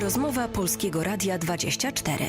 Rozmowa Polskiego Radia 24.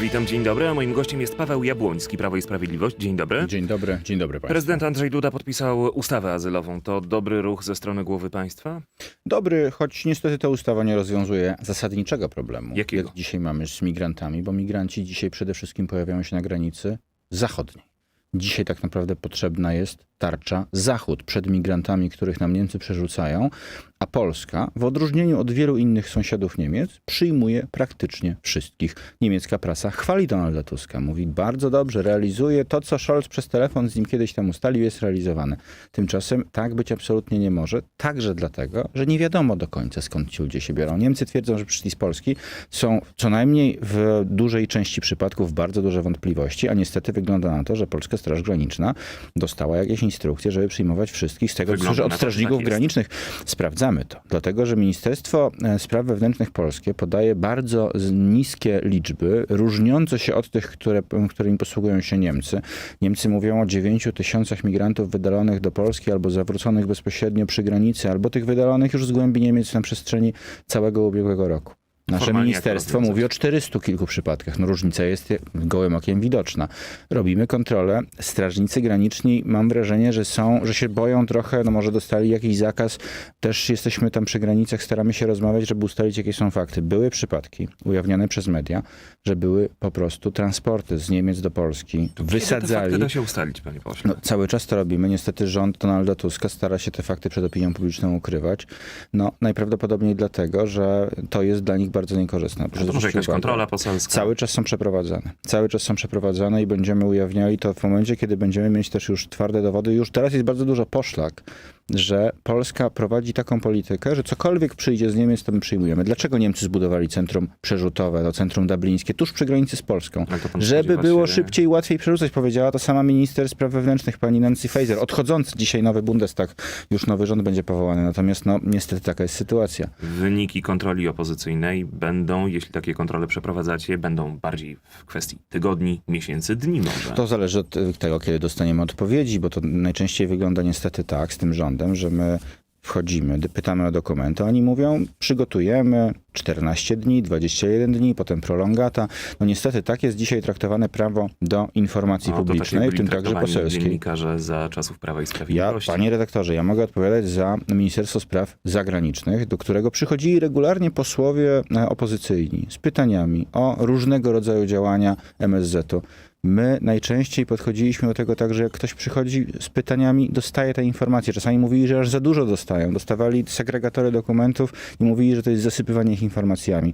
Witam, dzień dobry. A moim gościem jest Paweł Jabłoński, Prawo i Sprawiedliwość. Dzień dobry. Dzień dobry, dzień dobry Państwu. Prezydent Andrzej Duda podpisał ustawę azylową. To dobry ruch ze strony głowy państwa? Dobry, choć niestety ta ustawa nie rozwiązuje zasadniczego problemu, Jakiego? jak dzisiaj mamy z migrantami, bo migranci dzisiaj przede wszystkim pojawiają się na granicy zachodniej. Dzisiaj tak naprawdę potrzebna jest tarcza Zachód przed migrantami, których nam Niemcy przerzucają, a Polska, w odróżnieniu od wielu innych sąsiadów Niemiec, przyjmuje praktycznie wszystkich. Niemiecka prasa chwali Donalda Tuska. Mówi bardzo dobrze, realizuje to, co Scholz przez telefon z nim kiedyś tam ustalił, jest realizowane. Tymczasem tak być absolutnie nie może, także dlatego, że nie wiadomo do końca skąd ci ludzie się biorą. Niemcy twierdzą, że przyszli z Polski. Są co najmniej w dużej części przypadków bardzo duże wątpliwości, a niestety wygląda na to, że Polska Straż Graniczna dostała jakieś instrukcje, żeby przyjmować wszystkich z tego, Wygląda słyszę od strażników tak granicznych. Sprawdzamy to, dlatego że Ministerstwo e, Spraw Wewnętrznych Polskie podaje bardzo niskie liczby, różniące się od tych, które, którymi posługują się Niemcy. Niemcy mówią o 9 tysiącach migrantów wydalonych do Polski albo zawróconych bezpośrednio przy granicy, albo tych wydalonych już z głębi Niemiec na przestrzeni całego ubiegłego roku. Nasze Formalnie jak to ministerstwo mówi o 400 kilku przypadkach. No różnica jest gołym okiem widoczna. Robimy kontrolę. Strażnicy graniczni mam wrażenie, że są, że się boją trochę, no może dostali jakiś zakaz. Też jesteśmy tam przy granicach, staramy się rozmawiać, żeby ustalić jakie są fakty. Były przypadki ujawnione przez media, że były po prostu transporty z Niemiec do Polski. Kiedy te fakty Wysadzali. da się ustalić, panie pośle? No, cały czas to robimy. Niestety rząd Donalda Tuska stara się te fakty przed opinią publiczną ukrywać. No, najprawdopodobniej dlatego, że to jest dla nich bardzo niekorzystne. To może jakaś uwagę. kontrola poselska? Cały czas są przeprowadzane. Cały czas są przeprowadzane i będziemy ujawniali to w momencie, kiedy będziemy mieć też już twarde dowody. Już teraz jest bardzo dużo poszlak, że Polska prowadzi taką politykę, że cokolwiek przyjdzie z Niemiec, to my przyjmujemy. Dlaczego Niemcy zbudowali centrum przerzutowe, to centrum dublińskie, tuż przy granicy z Polską? Żeby było się- szybciej i łatwiej przerzucać, powiedziała to sama minister spraw wewnętrznych, pani Nancy Faeser. Odchodzący dzisiaj nowy Bundestag, już nowy rząd będzie powołany. Natomiast no, niestety taka jest sytuacja. Wyniki kontroli opozycyjnej będą, jeśli takie kontrole przeprowadzacie, będą bardziej w kwestii tygodni, miesięcy, dni może. To zależy od tego, kiedy dostaniemy odpowiedzi, bo to najczęściej wygląda niestety tak z tym rządem, że my wchodzimy, pytamy o dokumenty, oni mówią, przygotujemy 14 dni, 21 dni, potem prolongata. No niestety tak jest dzisiaj traktowane prawo do informacji No, publicznej, w tym także poselskiej. dziennikarze za czasów Prawa i Ja, Sprawiedliwości. panie redaktorze, ja mogę odpowiadać za Ministerstwo Spraw Zagranicznych, do którego przychodzili regularnie posłowie e, opozycyjni z pytaniami o różnego rodzaju działania MSZ-u. My najczęściej podchodziliśmy do tego tak, że jak ktoś przychodzi z pytaniami, dostaje te informacje. Czasami mówili, że aż za dużo dostają. Dostawali segregatory dokumentów i mówili, że to jest zasypywanie ich informacjami.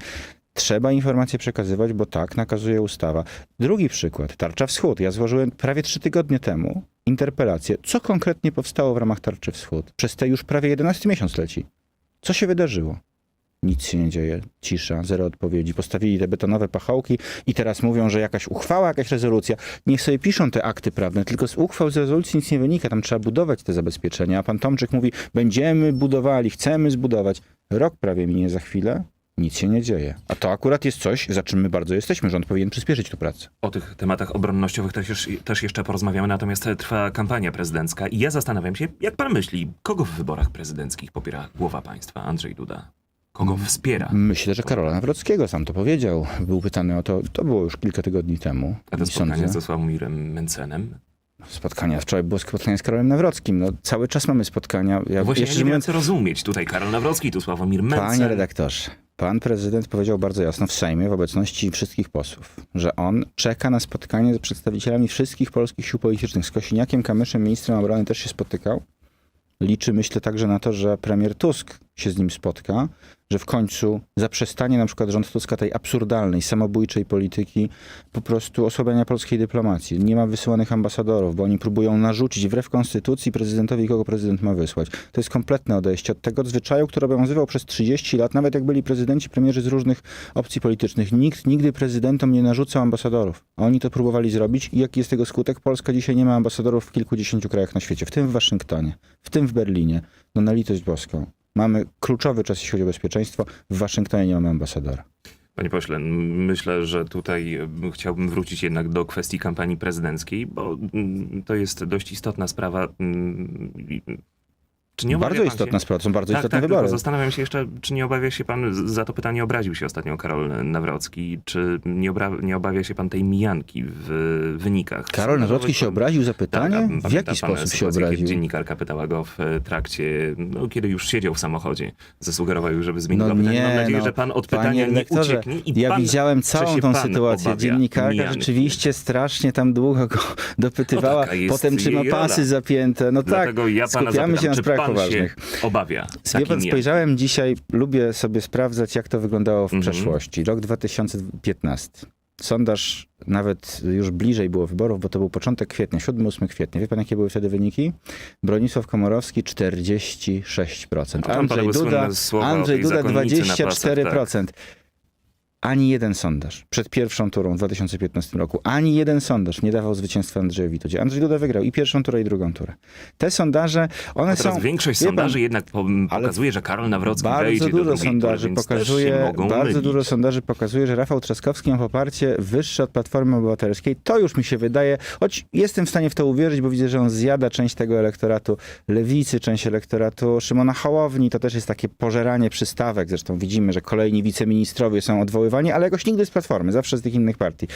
Trzeba informacje przekazywać, bo tak nakazuje ustawa. Drugi przykład, Tarcza Wschód. Ja złożyłem prawie trzy tygodnie temu interpelację. Co konkretnie powstało w ramach Tarczy Wschód? Przez te już prawie 11 miesiąc leci. Co się wydarzyło? Nic się nie dzieje, cisza, zero odpowiedzi. Postawili te betonowe pachołki i teraz mówią, że jakaś uchwała, jakaś rezolucja. Niech sobie piszą te akty prawne, tylko z uchwał, z rezolucji nic nie wynika. Tam trzeba budować te zabezpieczenia. A pan Tomczyk mówi, będziemy budowali, chcemy zbudować. Rok prawie minie za chwilę, nic się nie dzieje. A to akurat jest coś, za czym my bardzo jesteśmy. Rząd powinien przyspieszyć tę pracę. O tych tematach obronnościowych też, też jeszcze porozmawiamy, natomiast trwa kampania prezydencka i ja zastanawiam się, jak pan myśli, kogo w wyborach prezydenckich popiera głowa państwa, Andrzej Duda? Kogo wspiera? Myślę, że Karola Nawrockiego sam to powiedział. Był pytany o to, to było już kilka tygodni temu. A to spotkanie ze Sławomirem Mencenem? Spotkania, wczoraj było spotkanie z Karolem Nawrockim. No, cały czas mamy spotkania. Ja, Właśnie jeszcze ja nie wiem, co rozumieć. Tutaj Karol Nawrocki, tu Sławomir Mencen. Panie redaktorze, pan prezydent powiedział bardzo jasno w Sejmie w obecności wszystkich posłów, że on czeka na spotkanie z przedstawicielami wszystkich polskich sił politycznych. Z Kosiniakiem, Kamyszem, ministrem obrony też się spotykał. Liczy, myślę, także na to, że premier Tusk się z nim spotka, że w końcu zaprzestanie na przykład rząd Tuska tej absurdalnej, samobójczej polityki po prostu osłabiania polskiej dyplomacji. Nie ma wysyłanych ambasadorów, bo oni próbują narzucić wbrew konstytucji prezydentowi, kogo prezydent ma wysłać. To jest kompletne odejście od tego zwyczaju, który obowiązywał przez 30 lat, nawet jak byli prezydenci, premierzy z różnych opcji politycznych. Nikt nigdy prezydentom nie narzucał ambasadorów. Oni to próbowali zrobić i jaki jest tego skutek? Polska dzisiaj nie ma ambasadorów w kilkudziesięciu krajach na świecie, w tym w Waszyngtonie, w tym w Berlinie. No na litość boską. Mamy kluczowy czas, jeśli chodzi o bezpieczeństwo. W Waszyngtonie nie mamy ambasadora. Panie pośle, myślę, że tutaj m, chciałbym wrócić jednak do kwestii kampanii prezydenckiej, bo to jest dość istotna sprawa. Czy nie Bardzo istotna się... sprawa, to są bardzo Tak, istotne tak, wybory. zastanawiam się jeszcze, czy nie obawia się pan, za to pytanie obraził się ostatnio Karol Nawrocki, czy nie, obra- nie obawia się pan tej mijanki w wynikach? Karol Nawrocki się obraził za Tak, pytanie? a w jaki sposób się obraził? Dziennikarka pytała go w trakcie, no, kiedy już siedział w samochodzie, zasugerował już, żeby zmienił No pytanie. Mam nie, nadzieję, no, że pan od pytania nie ucieknie i ja pan, widziałem całą tą sytuację. Dziennikarka mijanki. rzeczywiście strasznie tam długo go dopytywała, No taka jest potem czy ma rola. pasy zapięte. No tak, Dlatego ja pana skupiamy zapytam, się na sprawach poważnych. się obawia Wie pan, spojrzałem dzisiaj, lubię sobie sprawdzać, jak to wyglądało w Mhm. przeszłości. Rok 2015. Sondaż nawet już bliżej było wyborów, bo to był początek kwietnia, 7-8 kwietnia. Wie pan, jakie były wtedy wyniki? Bronisław Komorowski 46%. A tam Andrzej Duda, Andrzej Duda zakonnicy na pasach, 24%. Ani jeden sondaż przed pierwszą turą w 2015 roku, ani jeden sondaż nie dawał zwycięstwa Andrzejowi Dudzie. Andrzej Duda wygrał i pierwszą turę, i drugą turę. Te sondaże, one A teraz są... większość pan, sondaży jednak pokazuje, że Karol Nawrocki bardzo dużo sondaży tury, pokazuje, bardzo mylić. dużo sondaży pokazuje, że Rafał Trzaskowski ma poparcie wyższe od Platformy Obywatelskiej. To już mi się wydaje, choć jestem w stanie w to uwierzyć, bo widzę, że on zjada część tego elektoratu lewicy, część elektoratu Szymona Hołowni. To też jest takie pożeranie przystawek. Zresztą widzimy, że kolejni wiceministrowie są odwoływani, ale jakoś nigdy z Platformy, zawsze z tych innych partii.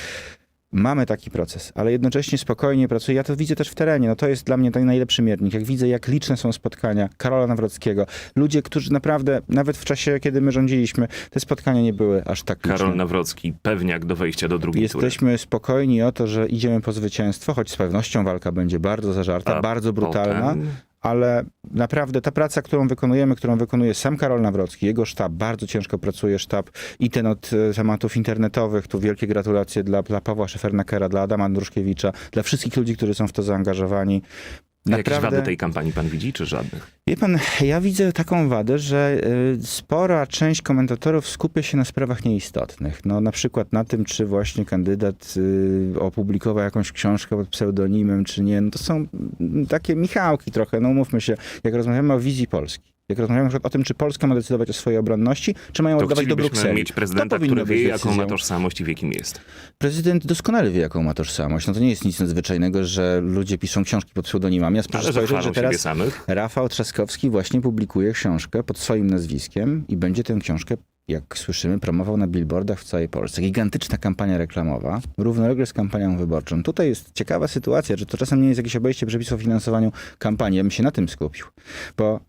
Mamy taki proces, ale jednocześnie spokojnie pracuję. Ja to widzę też w terenie. No to jest dla mnie ten najlepszy miernik. Jak widzę, jak liczne są spotkania Karola Nawrockiego, ludzie, którzy naprawdę, nawet w czasie, kiedy my rządziliśmy, te spotkania nie były aż tak liczne. Karol Nawrocki, pewniak do wejścia do drugiej tury. Jesteśmy spokojni o to, że idziemy po zwycięstwo, choć z pewnością walka będzie bardzo zażarta, A bardzo brutalna, Potem, ale naprawdę ta praca, którą wykonujemy, którą wykonuje sam Karol Nawrocki, jego sztab, bardzo ciężko pracuje sztab i ten od e, tematów internetowych, tu wielkie gratulacje dla, dla Pawła Szefernakera, dla Adama Andruszkiewicza, dla wszystkich ludzi, którzy są w to zaangażowani. Jakieś wady tej kampanii pan widzi, czy żadnych? Wie pan, ja widzę taką wadę, że y, spora część komentatorów skupia się na sprawach nieistotnych. No, na przykład na tym, czy właśnie kandydat y, opublikował jakąś książkę pod pseudonimem, czy nie. No, to są mm, takie Michałki trochę, no umówmy się, jak rozmawiamy o wizji Polski. Jak rozmawiamy na przykład o tym, czy Polska ma decydować o swojej obronności, czy mają To oddawać do Brukseli. mieć To prezydenta, powinno który wie, jaką ma tożsamość i w jakim jest. Prezydent doskonale wie, jaką ma tożsamość. No to nie jest nic nadzwyczajnego, że ludzie piszą książki pod pseudonimami. Ja proszę spojrzeć, że teraz samych. Rafał Trzaskowski właśnie publikuje książkę pod swoim nazwiskiem i będzie tę książkę, jak słyszymy, promował na billboardach w całej Polsce. Gigantyczna kampania reklamowa, równolegle z kampanią wyborczą. Tutaj jest ciekawa sytuacja, że to czasem nie jest jakieś obejście przepisów o finansowaniu kampanii. Ja bym się na tym skupił, bo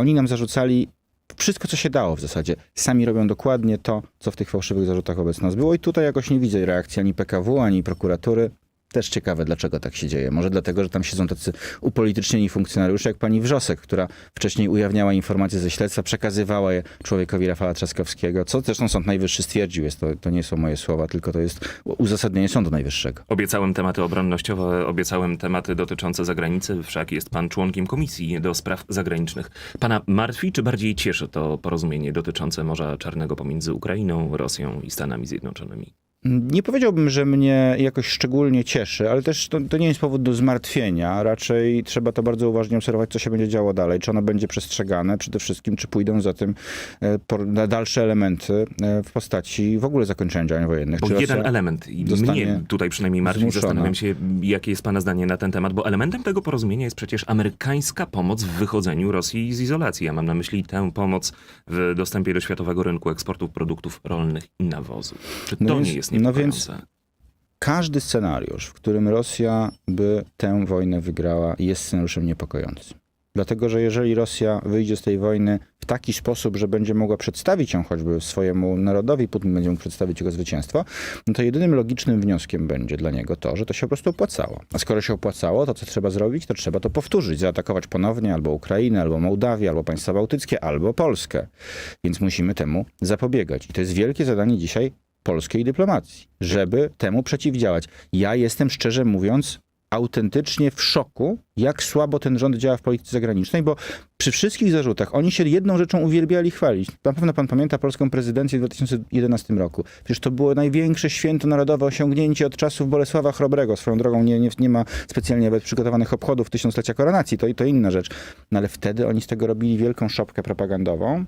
oni nam zarzucali wszystko, co się dało w zasadzie. Sami robią dokładnie to, co w tych fałszywych zarzutach obecnie nas było i tutaj jakoś nie widzę reakcji ani PKW, ani prokuratury. Też ciekawe, dlaczego tak się dzieje. Może dlatego, że tam siedzą tacy upolitycznieni funkcjonariusze, jak pani Wrzosek, która wcześniej ujawniała informacje ze śledztwa, przekazywała je człowiekowi Rafała Trzaskowskiego, co zresztą Sąd Najwyższy stwierdził. Jest to, to nie są moje słowa, tylko to jest uzasadnienie Sądu Najwyższego. Obiecałem tematy obronnościowe, obiecałem tematy dotyczące zagranicy, wszak jest pan członkiem Komisji do Spraw Zagranicznych. Pana martwi, czy bardziej cieszy to porozumienie dotyczące Morza Czarnego pomiędzy Ukrainą, Rosją i Stanami Zjednoczonymi? Nie powiedziałbym, że mnie jakoś szczególnie cieszy, ale też to, to nie jest powód do zmartwienia. Raczej trzeba to bardzo uważnie obserwować, co się będzie działo dalej. Czy ono będzie przestrzegane, przede wszystkim, czy pójdą za tym e, dalsze elementy e, w postaci w ogóle zakończenia działań wojennych. Bo Czy jeden element i mnie tutaj przynajmniej martwi, zmuszona. zastanawiam się, jakie jest pana zdanie na ten temat, bo elementem tego porozumienia jest przecież amerykańska pomoc w wychodzeniu Rosji z izolacji. Ja mam na myśli tę pomoc w dostępie do światowego rynku eksportu produktów rolnych i nawozów. Czy to No więc- nie jest no niepokojące? więc- Każdy scenariusz, w którym Rosja by tę wojnę wygrała, jest scenariuszem niepokojącym. Dlatego, że jeżeli Rosja wyjdzie z tej wojny w taki sposób, że będzie mogła przedstawić ją choćby swojemu narodowi, Putin będzie mógł przedstawić jego zwycięstwo, no to jedynym logicznym wnioskiem będzie dla niego to, że to się po prostu opłacało. A skoro się opłacało, to co trzeba zrobić? To trzeba to powtórzyć, zaatakować ponownie albo Ukrainę, albo Mołdawię, albo państwa bałtyckie, albo Polskę. Więc musimy temu zapobiegać. I to jest wielkie zadanie dzisiaj polskiej dyplomacji, żeby temu przeciwdziałać. Ja jestem szczerze mówiąc autentycznie w szoku, jak słabo ten rząd działa w polityce zagranicznej, bo przy wszystkich zarzutach oni się jedną rzeczą uwielbiali chwalić. Na pewno pan pamięta polską prezydencję w 2011 roku. Przecież to było największe święto narodowe osiągnięcie od czasów Bolesława Chrobrego. Swoją drogą nie, nie, nie ma specjalnie nawet przygotowanych obchodów tysiąclecia koronacji, to, to inna rzecz. No ale wtedy oni z tego robili wielką szopkę propagandową,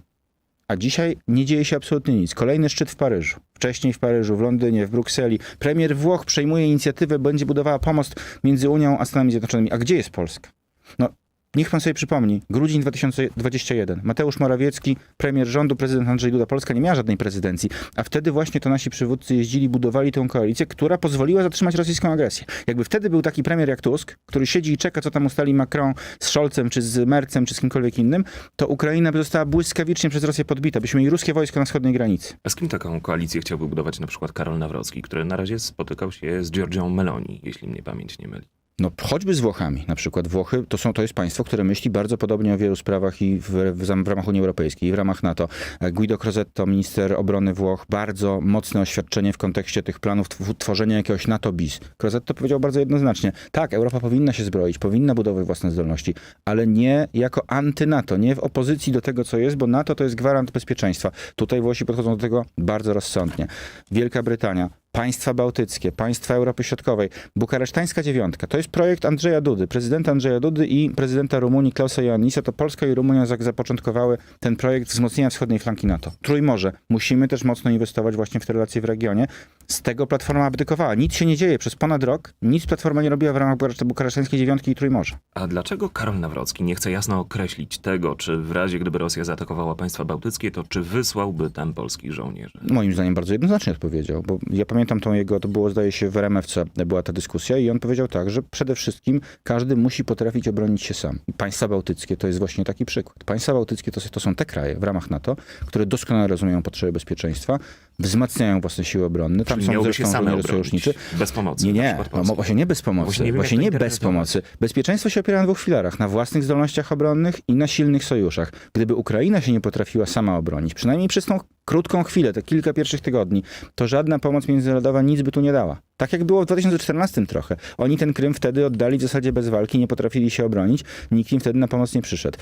a dzisiaj nie dzieje się absolutnie nic. Kolejny szczyt w Paryżu. Wcześniej w Paryżu, w Londynie, w Brukseli. Premier Włoch przejmuje inicjatywę, będzie budowała pomost między Unią a Stanami Zjednoczonymi. A gdzie jest Polska? No, Niech pan sobie przypomni, grudzień 2021. Mateusz Morawiecki, premier rządu, prezydent Andrzej Duda. Polska nie miała żadnej prezydencji, a wtedy właśnie to nasi przywódcy jeździli, budowali tę koalicję, która pozwoliła zatrzymać rosyjską agresję. Jakby wtedy był taki premier jak Tusk, który siedzi i czeka, co tam ustali Macron z Scholzem, czy z Mercem, czy z kimkolwiek innym, to Ukraina by została błyskawicznie przez Rosję podbita. Byśmy mieli ruskie wojsko na wschodniej granicy. A z kim taką koalicję chciałby budować na przykład Karol Nawrocki, który na razie spotykał się z Giorgią Meloni, jeśli mnie pamięć nie myli. No, choćby z Włochami. Na przykład Włochy to, są, to jest państwo, które myśli bardzo podobnie o wielu sprawach i w, w, w ramach Unii Europejskiej, i w ramach NATO. E, Guido Crosetto, minister obrony Włoch, bardzo mocne oświadczenie w kontekście tych planów tw- tworzenia jakiegoś NATO bis. Crosetto powiedział bardzo jednoznacznie, tak, Europa powinna się zbroić, powinna budować własne zdolności, ale nie jako anty-NATO, nie w opozycji do tego, co jest, bo NATO to jest gwarant bezpieczeństwa. Tutaj Włosi podchodzą do tego bardzo rozsądnie. Wielka Brytania, państwa bałtyckie, państwa Europy Środkowej, bukaresztańska dziewiątka. To jest projekt Andrzeja Dudy, prezydenta Andrzeja Dudy i prezydenta Rumunii Klausa Ioannisa. To Polska i Rumunia zapoczątkowały ten projekt wzmocnienia wschodniej flanki NATO. Trójmorze. Musimy też mocno inwestować właśnie w te relacje w regionie. Z tego Platforma abdykowała. Nic się nie dzieje przez ponad rok. Nic Platforma nie robiła w ramach bukaresz- bukaresztańskiej dziewiątki i Trójmorza. A dlaczego Karol Nawrocki nie chce jasno określić tego, czy w razie gdyby Rosja zaatakowała państwa bałtyckie, to czy wysłałby tam polskich żołnierzy? Moim zdaniem bardzo jednoznacznie odpowiedział, bo ja pamiętam tą jego, to było zdaje się w RMFC była ta dyskusja i on powiedział tak, że przede wszystkim każdy musi potrafić obronić się sam. I państwa bałtyckie to jest właśnie taki przykład. Państwa bałtyckie to, to są te kraje w ramach NATO, które doskonale rozumieją potrzeby bezpieczeństwa, wzmacniają własne siły obronne, tam są zresztą same sojuszniczy. bez pomocy. Nie, nie, no, właśnie nie bez pomocy. Właśnie nie Właśnie nie bez pomocy. Bezpieczeństwo się opiera na dwóch filarach. Na własnych zdolnościach obronnych i na silnych sojuszach. Gdyby Ukraina się nie potrafiła sama obronić, przynajmniej przez tą krótką chwilę, te kilka pierwszych tygodni, to żadna pomoc międzynarodowa nic by tu nie dała. Tak jak było w 2014 trochę. Oni ten Krym wtedy oddali w zasadzie bez walki, nie potrafili się obronić, nikt im wtedy na pomoc nie przyszedł.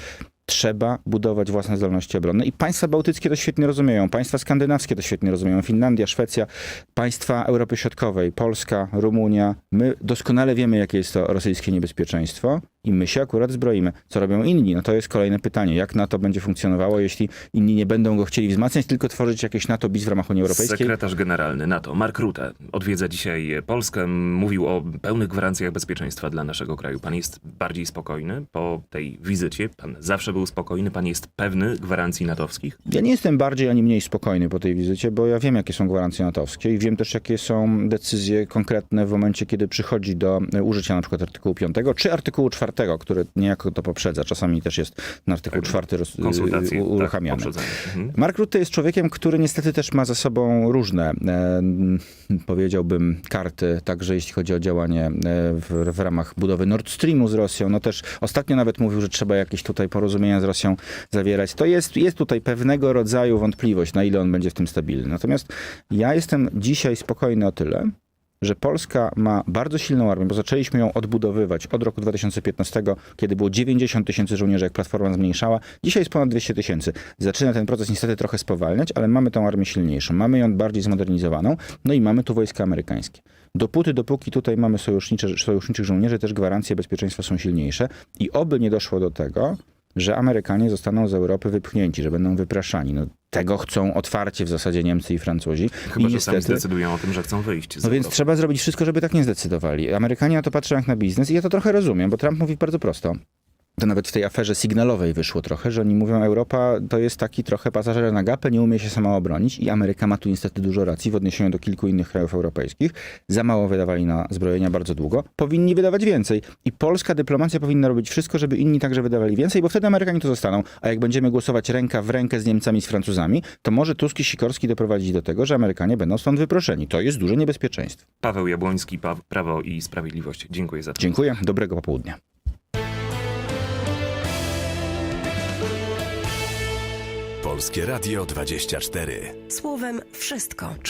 Trzeba budować własne zdolności obronne. I państwa bałtyckie to świetnie rozumieją, państwa skandynawskie to świetnie rozumieją, Finlandia, Szwecja, państwa Europy Środkowej, Polska, Rumunia. My doskonale wiemy, jakie jest to rosyjskie niebezpieczeństwo i my się akurat zbroimy. Co robią inni? No to jest kolejne pytanie. Jak NATO będzie funkcjonowało, jeśli inni nie będą go chcieli wzmacniać, tylko tworzyć jakieś NATO bis w ramach Unii Europejskiej? Sekretarz generalny NATO Mark Rutte odwiedza dzisiaj Polskę. Mówił o pełnych gwarancjach bezpieczeństwa dla naszego kraju. Pan jest bardziej spokojny po tej wizycie? Pan zawsze był spokojny? Pan jest pewny gwarancji natowskich? Ja nie jestem bardziej ani mniej spokojny po tej wizycie, bo ja wiem, jakie są gwarancje natowskie i wiem też, jakie są decyzje konkretne w momencie, kiedy przychodzi do e, użycia na przykład artykułu 5 czy artykułu 4, który niejako to poprzedza. Czasami też jest na artykuł Tak, 4 roz, Konsultacje u- uruchamiany. Tak, mhm. Mark Rutte jest człowiekiem, który niestety też ma za sobą różne, e, powiedziałbym, karty, także jeśli chodzi o działanie w, w ramach budowy Nord Streamu z Rosją. No też ostatnio nawet mówił, że trzeba jakieś tutaj porozumienia z Rosją zawierać. To jest, jest tutaj pewnego rodzaju wątpliwość, na ile on będzie w tym stabilny. Natomiast ja jestem dzisiaj spokojny o tyle, że Polska ma bardzo silną armię, bo zaczęliśmy ją odbudowywać od roku 2015, kiedy było 90 tysięcy żołnierzy, jak Platforma zmniejszała. Dzisiaj jest ponad 200 tysięcy. Zaczyna ten proces niestety trochę spowalniać, ale mamy tą armię silniejszą. Mamy ją bardziej zmodernizowaną, no i mamy tu wojska amerykańskie. Dopóty, dopóki tutaj mamy sojusznicze, sojuszniczych żołnierzy, też gwarancje bezpieczeństwa są silniejsze i oby nie doszło do tego, że Amerykanie zostaną z Europy wypchnięci, że będą wypraszani. No, tego chcą otwarcie w zasadzie Niemcy i Francuzi. Chyba, I że sami zdecydują o tym, że chcą wyjść no więc trzeba zrobić wszystko, żeby tak nie zdecydowali. Amerykanie na to patrzą jak na biznes i ja to trochę rozumiem, bo Trump mówi bardzo prosto. To nawet w tej aferze sygnalowej wyszło trochę, że oni mówią, Europa to jest taki trochę pasażer na gapę, nie umie się sama obronić i Ameryka ma tu niestety dużo racji w odniesieniu do kilku innych krajów europejskich. Za mało wydawali na zbrojenia bardzo długo. Powinni wydawać więcej. I polska dyplomacja powinna robić wszystko, żeby inni także wydawali więcej, bo wtedy Amerykanie tu zostaną. A jak będziemy głosować ręka w rękę z Niemcami i z Francuzami, to może Tusk i Sikorski doprowadzić do tego, że Amerykanie będą stąd wyproszeni. To jest duże niebezpieczeństwo. Paweł Jabłoński, Prawo i Sprawiedliwość. Dziękuję za to. Dziękuję, dobrego popołudnia. Polskie Radio 24. Słowem wszystko.